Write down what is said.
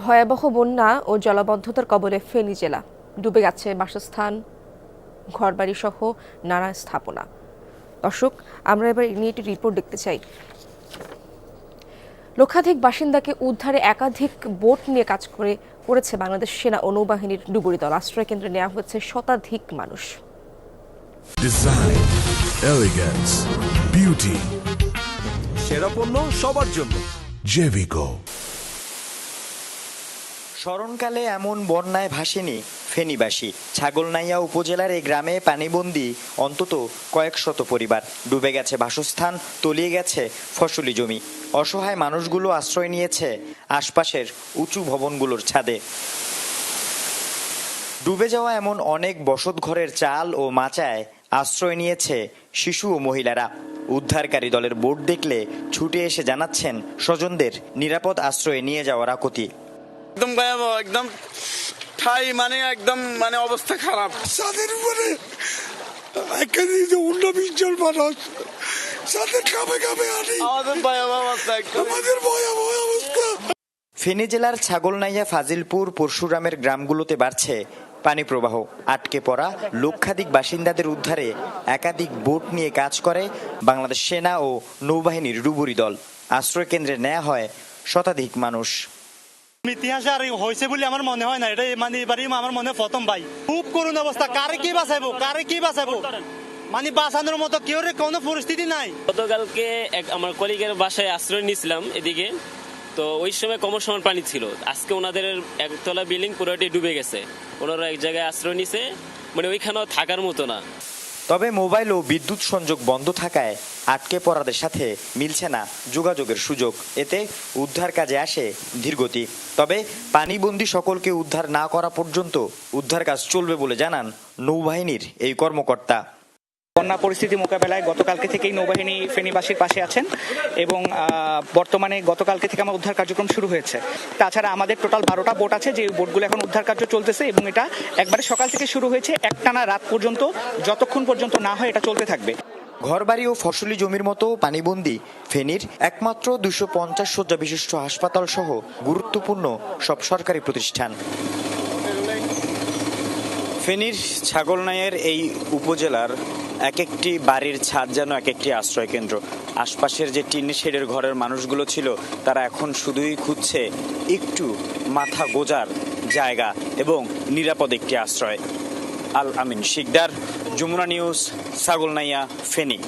ভয়াবহ বন্যা ও জলাবদ্ধতার কবলে ফেনী জেলা ডুবে গেছে বাসস্থান ঘরবাড়ি সহ নানা স্থাপনা। দর্শক আমরা এবার এই নিয়ে একটি রিপোর্ট দেখতে চাই। লক্ষাধিক বাসিন্দাকে উদ্ধারে একাধিক বোট নিয়ে কাজ করে করেছে বাংলাদেশ সেনা ও নৌবাহিনীর ডুবুরি দল। আশ্রয় কেন্দ্রে নেওয়া হয়েছে শতাধিক মানুষ। Design, elegance, beauty, সেরা পণ্য সবার জন্য। Jevico. স্মরণকালে এমন বন্যায় ভাসেনি ফেনীবাসী। ছাগলনাইয়া উপজেলার এই গ্রামে পানিবন্দি অন্তত কয়েক শত পরিবার। ডুবে গেছে বাসস্থান, তলিয়ে গেছে ফসলি জমি। অসহায় মানুষগুলো আশ্রয় নিয়েছে আশপাশের উঁচু ভবনগুলোর ছাদে। ডুবে যাওয়া এমন অনেক বসতঘরের চাল ও মাচায় আশ্রয় নিয়েছে শিশু ও মহিলারা। উদ্ধারকারী দলের বোট দেখলে ছুটে এসে জানাচ্ছেন, স্বজনদের নিরাপদ আশ্রয়ে নিয়ে যাওয়ার আকুতি একদম ভয়াবহ একদম ঠাই মানে একদম মানে অবস্থা খারাপ। ছাদের উপরে এখানে যে অন্য বিশ জন মানুষ ছাদের কামে কামে আনি। আমাদের ভয়াবহ অবস্থা আমাদের ভয়াবহ অবস্থা। ফেনী জেলার ছাগলনাইয়া ফাজিলপুর পরশুরামের গ্রামগুলোতে বাড়ছে পানি প্রবাহ। আটকে পড়া লক্ষাধিক বাসিন্দাদের উদ্ধারে একাধিক বোট নিয়ে কাজ করে বাংলাদেশ সেনা ও নৌবাহিনীর ডুবুরি দল। আশ্রয় কেন্দ্রে নেওয়া হয় শতাধিক মানুষ। ইতিহাসে আর হয়েছে বলে আমার মনে হয় না। এটা মানে এবারই আমার মনে হয় প্রথম ভাই। খুব করুণ অবস্থা। কারে কি বাঁচাবো কারে কি বাঁচাবো মানে বাঁচানোর মতো কেউ কোনো পরিস্থিতি নাই। গতকালকে এক আমার কলিগের বাসায় আশ্রয় নিয়েছিলাম এদিকে। তো ওই সময় কম সমান পানি ছিল। আজকে ওনাদের একতলা বিল্ডিং পুরোটি ডুবে গেছে। ওনারা এক জায়গায় আশ্রয় নিছে। মানে ওইখানেও থাকার মতো না। তবে মোবাইল ও বিদ্যুৎ সংযোগ বন্ধ থাকায় আটকে পড়াদের সাথে মিলছে না যোগাযোগের সুযোগ। এতে উদ্ধার কাজে আসে ধীরগতি। তবে পানিবন্দী সকলকে উদ্ধার না করা পর্যন্ত উদ্ধার কাজ চলবে বলে জানান নৌবাহিনীর এই কর্মকর্তা। বন্যা পরিস্থিতি মোকাবেলায় গতকালকে থেকেই নৌবাহিনী ফেনীবাসীর পাশে আছেন এবং বর্তমানে গতকালকে থেকে আমার উদ্ধার কার্যক্রম শুরু হয়েছে। তাছাড়া আমাদের টোটাল বারোটা বোট আছে যে বোটগুলো এখন উদ্ধার কার্য চলতেছে এবং এটা একবারে সকাল থেকে শুরু হয়েছে। একটানা রাত পর্যন্ত, যতক্ষণ পর্যন্ত না হয় এটা চলতে থাকবে। ঘরবাড়ি ও ফসলি জমির মতো পানিবন্দী, ফেনীর একমাত্র দুশো পঞ্চাশ শয্যা বিশিষ্ট হাসপাতাল সহ গুরুত্বপূর্ণ সব সরকারি প্রতিষ্ঠান। ফেনীর ছাগলনাইয়ের এই উপজেলার এক একটি বাড়ির ছাদ যেন এক একটি আশ্রয় কেন্দ্র আশপাশের যে টিন শেডের ঘরের মানুষগুলো ছিল, তারা এখন শুধুই খুঁজছে একটু মাথা গোজার জায়গা এবং নিরাপদ একটি আশ্রয়। আল আমিন শিকদার যমুনা নিউজ ছাগলনাইয়া ফেনী।